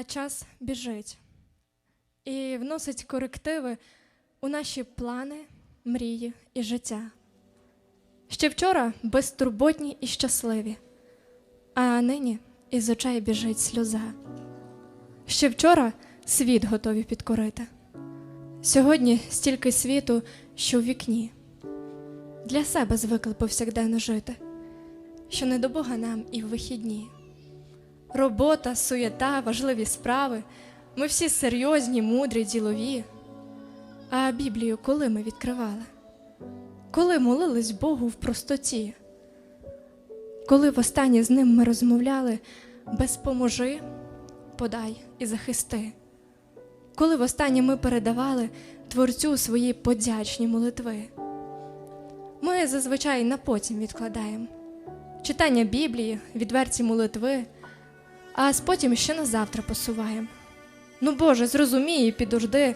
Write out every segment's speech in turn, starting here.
А час біжить і вносить корективи у наші плани, мрії і життя. Ще вчора безтурботні і щасливі, а нині із очей біжить сльоза. Ще вчора світ готові підкорити. Сьогодні стільки світу, що в вікні. Для себе звикли повсякденно жити, що не до Бога нам і в вихідні. Робота, суєта, важливі справи. Ми всі серйозні, мудрі, ділові. А Біблію коли ми відкривали? Коли молились Богу в простоті? Коли востаннє з ним ми розмовляли безпоможи, подай і захисти? Коли востаннє ми передавали Творцю свої подячні молитви? Ми зазвичай на потім відкладаємо читання Біблії, відверті молитви а потім ще на завтра посуваємо. Ну Боже, зрозумій підожди,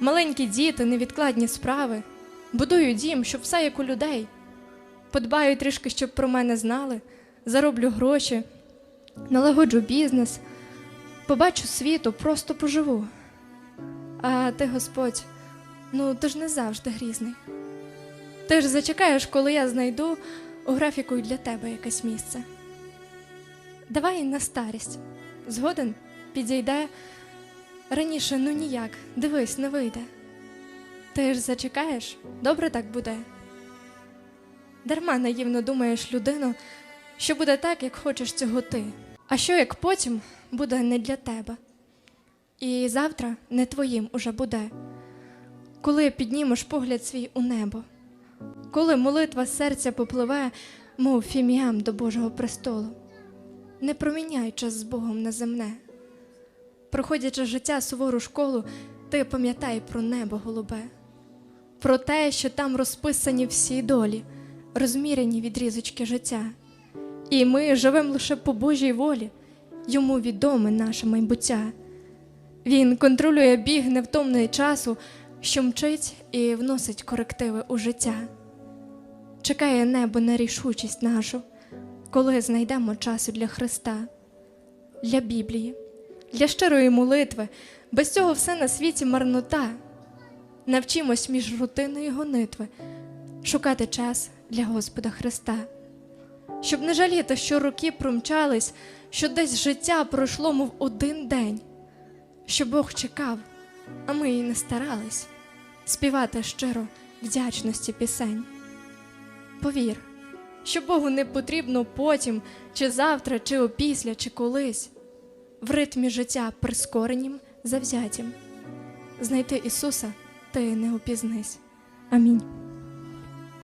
маленькі діти, невідкладні справи. Будую дім, щоб все як у людей. Подбаю трішки, щоб про мене знали, зароблю гроші, налагоджу бізнес, побачу світу, просто поживу. А ти, Господь, ну ти ж не завжди грізний. Ти ж зачекаєш, коли я знайду у графіку для тебе якесь місце. Давай на старість. Згоден підійде. Раніше ну ніяк, дивись, не вийде. Ти ж зачекаєш, добре так буде. Дарма наївно думаєш людину, що буде так, як хочеш цього ти. А що як потім буде не для тебе? І завтра не твоїм уже буде, коли піднімеш погляд свій у небо, коли молитва серця попливе, мов фіміам до Божого престолу. Не проміняй час з Богом на земне. Проходячи життя сувору школу, ти пам'ятай про небо голубе, про те, що там розписані всі долі, розміряні відрізочки життя. І ми живемо лише по Божій волі, йому відоме наше майбуття. Він контролює біг невтомний часу, що мчить і вносить корективи у життя. Чекає небо на рішучість нашу коли знайдемо часу для Христа, для Біблії, для щирої молитви, без цього все на світі марнота. Навчимось між рутиною гонитви шукати час для Господа Христа, щоб не жаліти, що роки промчались, що десь життя пройшло, мов один день, що Бог чекав, а ми і не старались співати щиро вдячності пісень. Повір що Богу не потрібно потім, чи завтра, чи опісля, чи колись, в ритмі життя прискоренім, завзятім. Знайти Ісуса ти не опізнись. Амінь.